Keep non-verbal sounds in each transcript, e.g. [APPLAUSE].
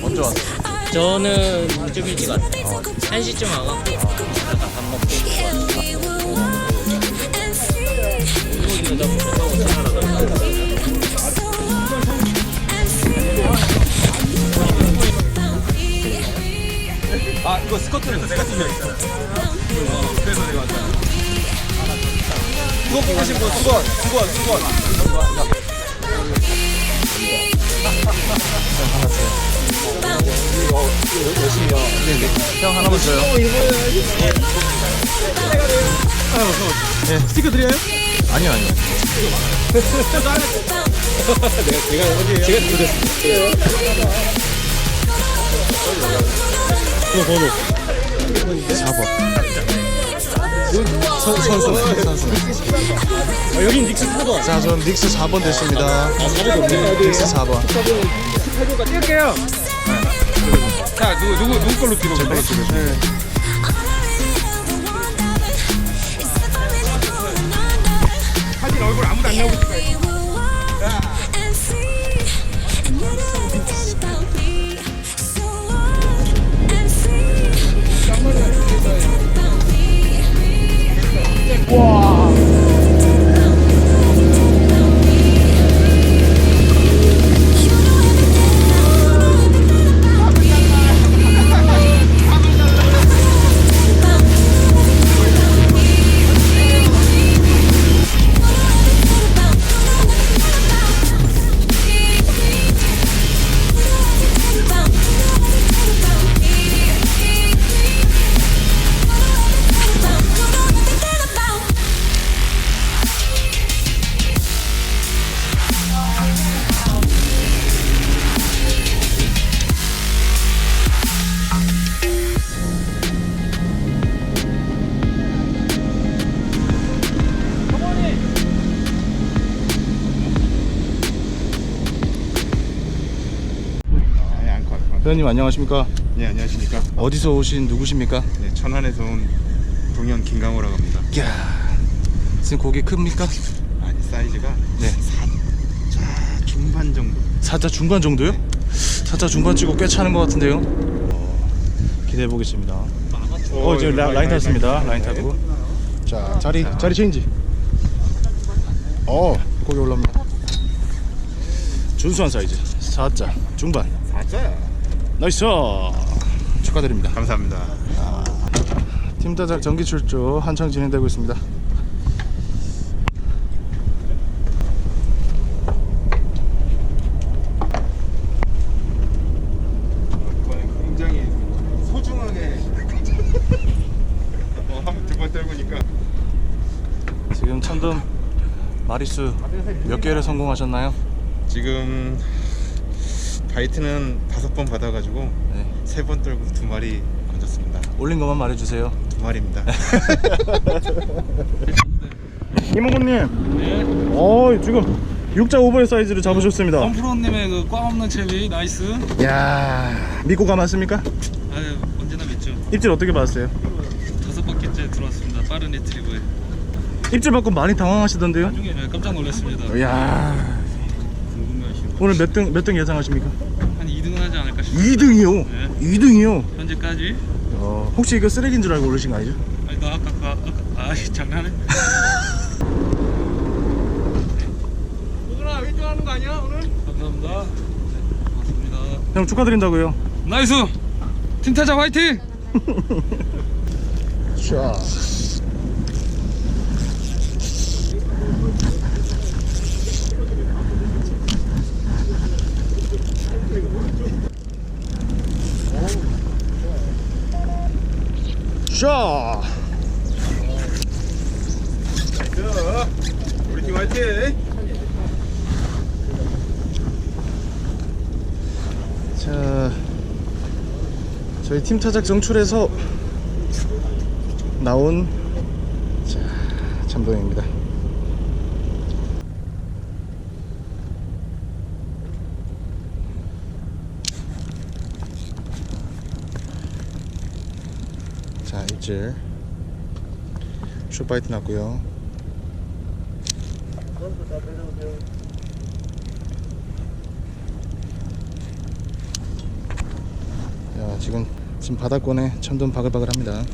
먼저 왔어요? 저는 좀 일찍 왔어요. 1시쯤 와갖고 밥 먹고 생활하다가 아 이거 스커트에서 내가 뛴적 있잖아 어, 그래서 내가 왔잖아 수건 보고 수건 수 형 하나만 줘요. 스티커 드려요? 아니요, 아니요. 제가 드렸어요 이거 번호. 4번. 선, 선수, 선수. 아, 여긴 닉스 4번 자, 전 닉스 4번 됐습니다. 아 4번도 없네 닉스 4번. 해볼까 뛸게요 자 누구 누구 누구 걸로 뛰고 제 걸로 뛰고 사진 얼굴 아무도 안 나오고 회원님 안녕하십니까? 네, 안녕하십니까? 어디서 오신 누구십니까? 네, 천안에서 온 동현 김강호라고 합니다. 이야, 지금 고기 큽니까? 아니, 사이즈가 네. 자, 중반 정도. 사자 중간 정도요? 사자 중간 치고 꽤 차는 것 같은데요? 어, 기대해 보겠습니다. 어, 이제 라, 라인 탔습니다. 라인 타고. 자, 자리, 자리 체인지. 어, 고기 올라옵니다. 준수한 사이즈. 사자 중반. 사자. 나이스! 축하드립니다. 감사합니다. 팀 타작 정기 출조 한창 진행되고 있습니다. 이번에 굉장히 소중하게 [LAUGHS] 어, 한두번 떨구니까 지금 참돔 마리수 몇 개를 성공하셨나요? 지금 바이트는 다섯 번 받아가지고 네. 세 번 떨고 두 마리 건졌습니다. 올린 것만 말해주세요. 두 마리입니다. [LAUGHS] 이모군님, 네. 어 지금 6자 오버의 사이즈를 잡으셨습니다. 엄프로님의 그꽝 없는 채비 나이스. 야 믿고 가맞습니까? 아유 언제나 믿죠. 입질 어떻게 받았어요? 다섯 바퀴째 들어왔습니다. 빠른 리트리버에. 입질 받고 많이 당황하시던데요? 나중에 네, 깜짝 놀랐습니다. 야 궁금해하시고 오늘 몇 등 몇 등 예상하십니까? 한 2등은 하지 않을까 싶습니다. 2등이요. 네. 2등이요. 현재까지. 어, 혹시 이거 쓰레기인 줄 알고 올리신 거 아니죠? 아니 너 아까 그 아까 아 장난해? 누구나 1등 하는 거 아니야 오늘? 감사합니다. 네, 고맙습니다. 형 축하드린다고요. 나이스. 팀타자 화이팅. [LAUGHS] 자. 자. 자, 우리 팀 화이팅! 자, 저희 팀 타작 정출에서 나온 자, 참동입니다. 자, 입질 슈파이트 났고요. 지금 지금 바닥권에 참돔 바글바글 합니다.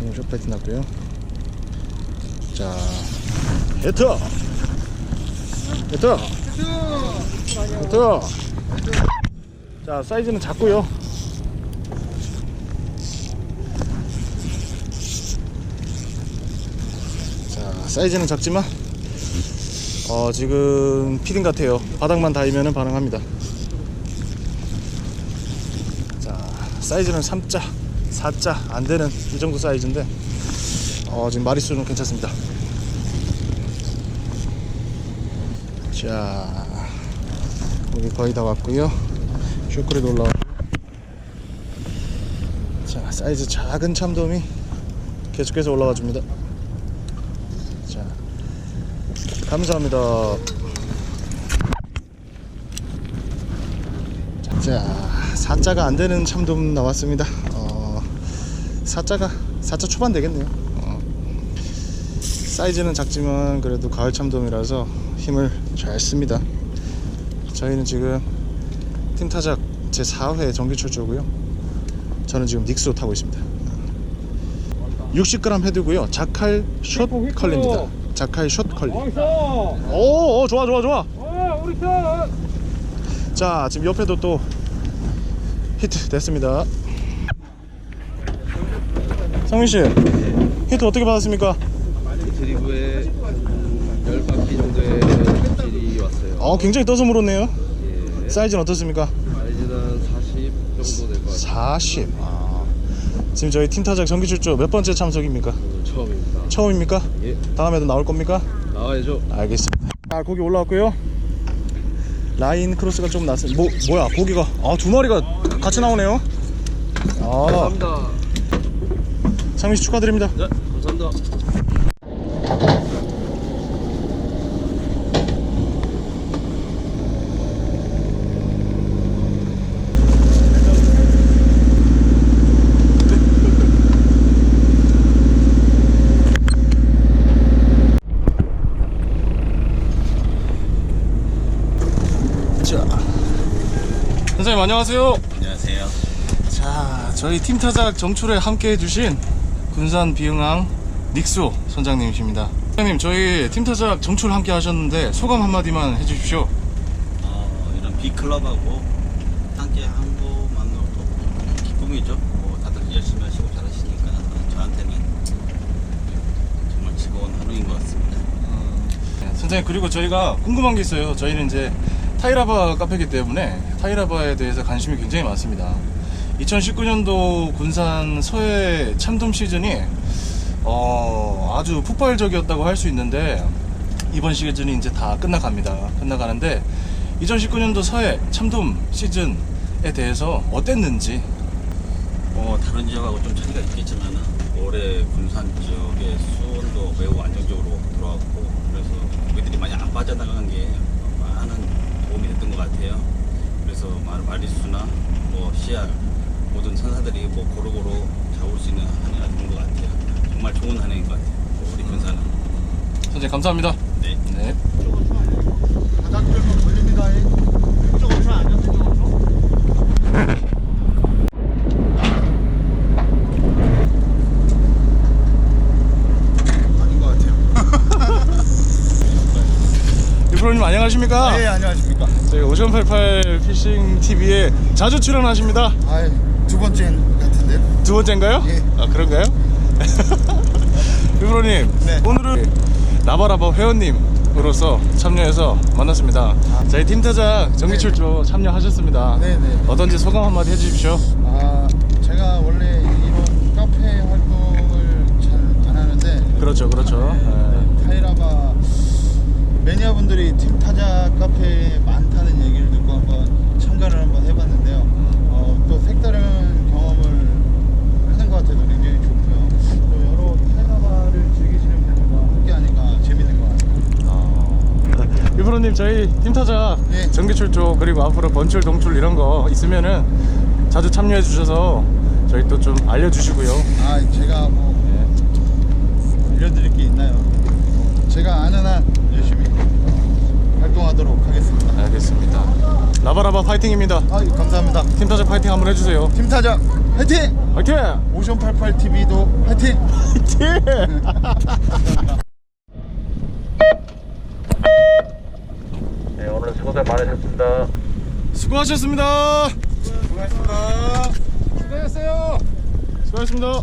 오늘 쇼파이트 났고요. 자, 히트! 히트! 히트! 자, 사이즈는 작고요. 자, 사이즈는 작지만 어, 지금 피딩 같아요. 바닥만 닿으면 반응합니다. 자, 사이즈는 3자, 4자 안 되는 이 정도 사이즈인데 어, 지금 마리수는 괜찮습니다. 자, 여기 거의 다 왔고요. 쇼크레도 올라와. 자, 사이즈 작은 참돔이 계속해서 올라와 줍니다. 자, 감사합니다. 자, 사자가 안 되는 참돔 나왔습니다. 어, 사자가 사자 초반 되겠네요. 어, 사이즈는 작지만 그래도 가을 참돔이라서 힘을 잘 씁니다. 저희는 지금 팀 타작 제 4회 정기 출조고요. 저는 지금 닉스로 타고 있습니다. 60g 헤드고요. 자칼 숏 컬입니다. 자칼 숏 컬리. 왕서. 오, 오, 좋아, 좋아, 좋아. 어. 자, 지금 옆에도 또 히트 됐습니다. 성민 씨, 히트 어떻게 받았습니까? 드리브에 10바퀴 정도의 질이 왔어요. 어, 굉장히 떠서 물었네요. 예. 사이즈는 어떻습니까? 사이즈는 40 정도 될 것 같아요. 40. 아, 지금 저희 팀 타작 정기 출조 몇 번째 참석입니까? 처음입니다. 처음입니까? 예. 다음에도 나올 겁니까? 나와야죠. 알겠습니다. 자, 고기 올라왔고요. 라인 크로스가 좀 났어요. 뭐 뭐야? 고기가 아, 두 마리가 같이 나오네요. 아, 감사합니다. 상민 씨 축하드립니다. 네, 감사합니다. 자, 선생님 안녕하세요. 안녕하세요. 자, 저희 팀 타작 정출에 함께 해주신 군산 비흥항 닉소 선장님이십니다. 선생님, 저희 팀 타작 정출 함께 하셨는데 소감 한마디만 해주십시오. 어, 이런 비클럽하고 함께 한 것만으로도 기쁨이죠. 뭐 다들 열심히 하시고 잘하시니까 저한테는 정말 즐거운 하루인 것 같습니다. 네, 선생님 그리고 저희가 궁금한 게 있어요. 저희는 이제 타이라바 카페이기 때문에 타이라바에 대해서 관심이 굉장히 많습니다. 2019년도 군산 서해 참돔 시즌이 어, 아주 폭발적이었다고 할 수 있는데 이번 시즌이 이제 다 끝나갑니다. 끝나가는데 2019년도 서해 참돔 시즌에 대해서 어땠는지 뭐 다른 지역하고 좀 차이가 있겠지만 올해 군산 지역의 수온도 매우 안정적으로 들어왔고 그래서 고기들이 많이 안 빠져나간 게 많은 도움이 됐던 것 같아요. 그래서 많은 마리수나 뭐 씨알 모든 선사들이 뭐 고루고루 잡을 수 있는 한 해가 된 것 같아요. 정말 좋은 한 해인 것 같아요. 우리 군산은. 선생님 감사합니다. 네. 네. 유프로님 [LAUGHS] 안녕하십니까? 네, 안녕하십니까. 저희 5088 피싱 TV에 자주 출연하십니다. 아, 두 번째 같은데요. 두 번째인가요? 예. 아 그런가요? [LAUGHS] 유프로님 네. 오늘은 라바라바 회원님으로서 참여해서 만났습니다. 저희 팀타작 정기 출조 참여하셨습니다. 네, 네. 어떤지 소감 한마디 해주십시오. 아, 제가 원래 이런 카페 활동을 잘 안 하는데 그렇죠, 그렇죠. 네. 타이라바 매니아분들이 팀 타자 카페에 한번 참가를 한번 해봤는데요. 어, 또 색다른 경험을 하는 것 같아서 굉장히 좋고요. 또 여러 타이라바를 즐기시는 분들과 함께 하니까 재밌는 것 같아요. [LAUGHS] 유프로님 저희 팀타작 네. 정기 출조 그리고 앞으로 번출 동출 이런 거 있으면은 자주 참여해 주셔서 저희 또 좀 알려주시고요. 아, 제가 뭐 알려드릴 게 있나요? 제가 아는 한 열심히 어, 활동하도록 하겠습니다. 알겠습니다. 라바 라바라바 파이팅입니다. 아, 감사합니다. 팀 타자 파이팅 한번 해주세요. 팀 타자 화이팅! 파이팅! 오션 88 TV도 화이팅! [LAUGHS] 네, 오늘 수고들 많으셨습니다. 수고하셨습니다. 수고하셨습니다. 수고하셨어요. 수고하셨습니다.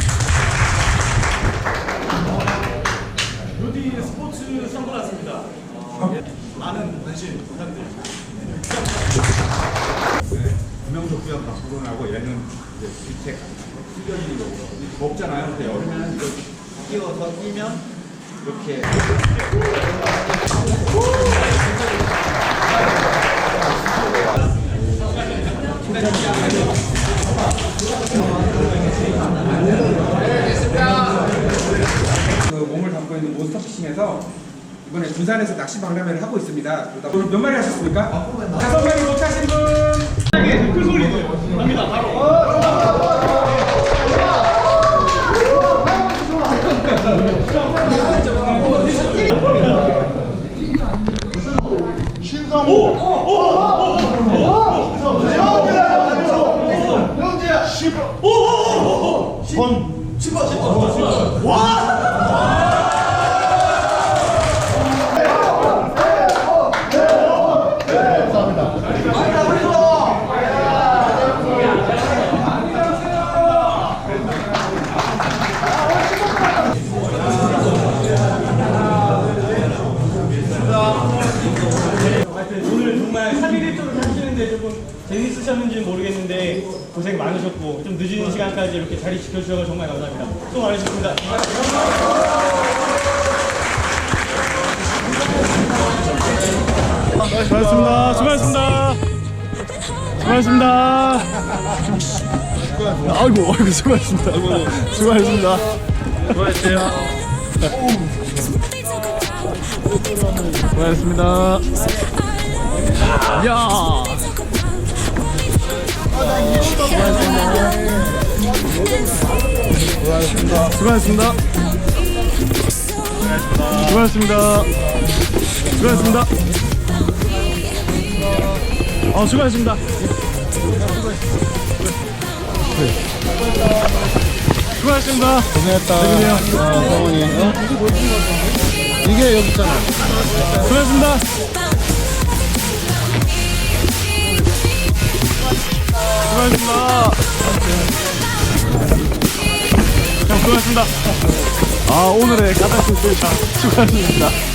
스포츠 선글라스입니다. 어, 많은 관심 부탁드립니다. 구명조끼가 박수론하고 얘는 이제 밑에 숙여지는 거고 덥잖아요. 근데 여름에는 끼워서 끼면 이렇게 그 몸을 담고 있는 몬스터피싱에서 이번에 부산에서 낚시 박람회를 하고 있습니다. 오늘 몇 마리 하셨습니까? 다섯 마리 못 하신 분. 오늘 재밌으셨는지는 모르겠는데 고생 많으셨고 좀 늦은 시간까지 이렇게 자리 지켜주셔서 정말 감사합니다. 수고 많으셨습니다. 수고하셨습니다. 수고하셨습니다. 수고하셨습니다. 아이고, 아이고, 수고하셨습니다. 수고하셨습니다. 수고하셨습니다. 야. 수고하셨습니다. 수고하셨습니다. 수고하셨습니다. 어, 수고하셨습니다. 수고하셨습니다. 고생했다. 어, 성원이. 어? 이게 여기 있잖아. 수고하셨습니다. 수고하셨습니다. 자, 수고하셨습니다. 아, 오늘의 까닭 실패자 [LAUGHS] 수고하셨습니다.